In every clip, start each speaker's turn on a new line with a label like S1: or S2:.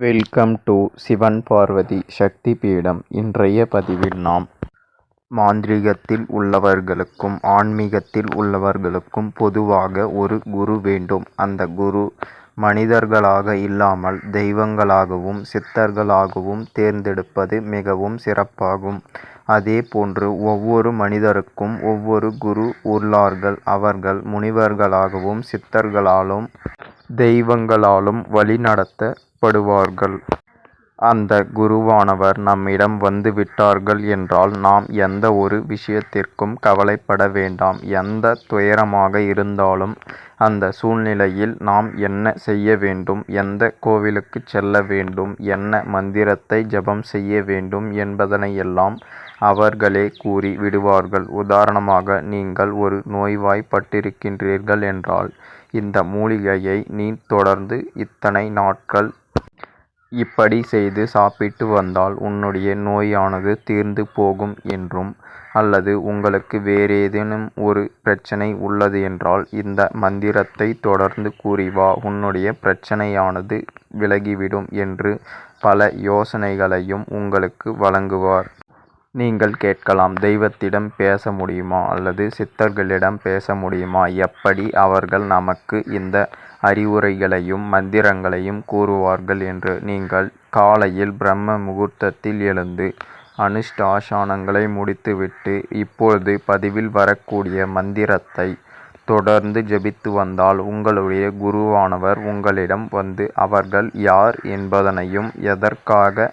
S1: Welcome to Sivan Parvati Shakti Peetham இன்றைய பதிவில் நாம் மாந்திரீகத்தில் உள்ளவர்களுக்கும் ஆன்மீகத்தில் உள்ளவர்களுக்கும் பொதுவாக ஒரு குரு வேண்டும். அந்த குரு மனிதர்களாக இல்லாமல் தெய்வங்களாகவும் சித்தர்களாகவும் தேர்ந்தெடுப்பது மிகவும் சிறப்பாகும். அதே போன்று ஒவ்வொரு மனிதருக்கும் ஒவ்வொரு குரு உள்ளார்கள். அவர்கள் முனிவர்களாகவும் சித்தர்களாலும் தெய்வங்களாலும் வழிநடத்த வழிநடத்தப்படுவார்கள் அந்த குருவானவர் நம்மிடம் வந்து விட்டார்கள் என்றால் நாம் எந்த ஒரு விஷயத்திற்கும் கவலைப்பட வேண்டாம். எந்த துயரமாக இருந்தாலும் அந்த சூழ்நிலையில் நாம் என்ன செய்ய வேண்டும்? எந்த கோவிலுக்கு செல்ல வேண்டும்? என்ன மந்திரத்தை ஜபம் செய்ய வேண்டும் என்பதனையெல்லாம் அவர்களே கூறி விடுவார்கள். உதாரணமாக நீங்கள் ஒரு நோய்வாய்ப்பட்டிருக்கின்றீர்கள் என்றால் இந்த மூலிகையை நீ தொடர்ந்து இத்தனை நாட்கள் இப்படி செய்து சாப்பிட்டு வந்தால் உன்னுடைய நோயானது தீர்ந்து போகும் என்றும் அல்லது உங்களுக்கு வேறேதேனும் ஒரு பிரச்சனை உள்ளது என்றால் இந்த மந்திரத்தை தொடர்ந்து கூறி வா உன்னுடைய பிரச்சனையானது விலகிவிடும் என்று பல யோசனைகளையும் உங்களுக்கு வழங்குவார். நீங்கள் கேட்கலாம் தெய்வத்திடம் பேச முடியுமா? அல்லது சித்தர்களிடம் பேச முடியுமா? எப்படி அவர்கள் நமக்கு இந்த அறிவுரைகளையும் மந்திரங்களையும் கூறுவார்கள் என்று நீங்கள் காலையில் பிரம்ம முகூர்த்தத்தில் எழுந்து அனுஷ்டாசனங்களை முடித்துவிட்டு இப்பொழுது பதிவில் வரக்கூடிய மந்திரத்தை தொடர்ந்து ஜபித்து வந்தால் உங்களுடைய குருவானவர் உங்களிடம் வந்து அவர்கள் யார் என்பதனையும் எதற்காக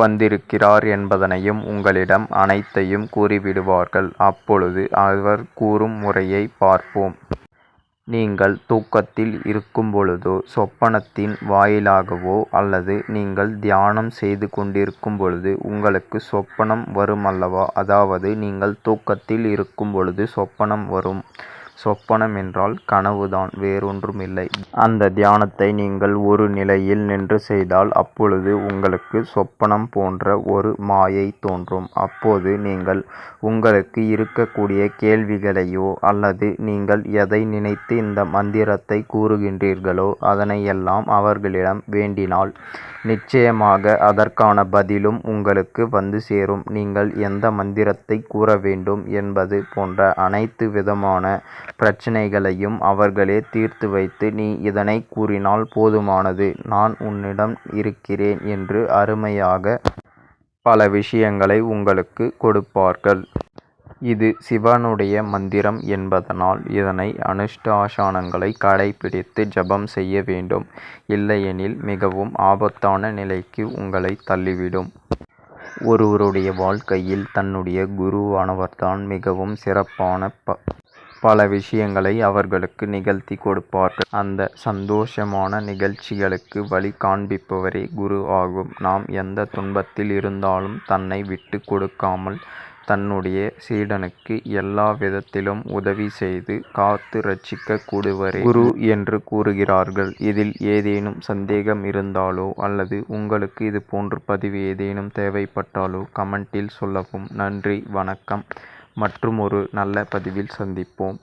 S1: வந்திருக்கிறார் என்பதனையும் உங்களிடம் அனைத்தையும் கூறிவிடுவார்கள். அப்பொழுது அவர் கூறும் முறையை பார்ப்போம். நீங்கள் தூக்கத்தில் இருக்கும்பொழுதோ சொப்பனத்தின் வாயிலாகவோ அல்லது நீங்கள் தியானம் செய்து கொண்டிருக்கும் பொழுது உங்களுக்கு சொப்பனம் வருமல்லவா? அதாவது நீங்கள் தூக்கத்தில் இருக்கும் பொழுது சொப்பனம் வரும். சொப்பனம் என்றால் கனவுதான் வேறொன்றுமில்லை. அந்த தியானத்தை நீங்கள் ஒரு நிலையில் நின்று செய்தால் அப்பொழுது உங்களுக்கு சொப்பனம் போன்ற ஒரு மாயை தோன்றும். அப்போது நீங்கள் உங்களுக்கு இருக்கக்கூடிய கேள்விகளையோ அல்லது நீங்கள் எதை நினைத்து இந்த மந்திரத்தை கூறுகின்றீர்களோ அதனையெல்லாம் அவர்களிடம் வேண்டினால் நிச்சயமாக அதற்கான பதிலும் உங்களுக்கு வந்து சேரும். நீங்கள் எந்த மந்திரத்தை கூற வேண்டும் என்பது போன்ற அனைத்து விதமான பிரச்சனைகளையும் அவர்களே தீர்த்து வைத்து நீ இதனை கூறினால் போதுமானது. நான் உன்னிடம் இருக்கிறேன் என்று அருமையாக பல விஷயங்களை உங்களுக்கு கொடுப்பார்கள். இது சிவனுடைய மந்திரம் என்பதனால் இதனை அனுஷ்டாசனங்களை கடைபிடித்து ஜபம் செய்ய வேண்டும். இல்லையெனில் மிகவும் ஆபத்தான நிலைக்கு உங்களை தள்ளிவிடும். ஒருவருடைய வாழ்க்கையில் தன்னுடைய குருவானவர்தான் மிகவும் சிறப்பான ப பல விஷயங்களை அவர்களுக்கு நிகழ்த்தி கொடுப்பார்கள். அந்த சந்தோஷமான நிகழ்ச்சிகளுக்கு வழி காண்பிப்பவரே குரு ஆகும். நாம் எந்த துன்பத்தில் இருந்தாலும் தன்னை விட்டு கொடுக்காமல் தன்னுடைய சீடனுக்கு எல்லா விதத்திலும் உதவி செய்து காத்து ரட்சிக்க கூடுவரே குரு என்று கூறுகிறார்கள். இதில் ஏதேனும் சந்தேகம் இருந்தாலோ அல்லது உங்களுக்கு இது போன்ற பதிவு ஏதேனும் தேவைப்பட்டாலோ கமெண்டில் சொல்லவும். நன்றி வணக்கம். மற்றும் ஒரு நல்ல பதிவில் சந்திப்போம்.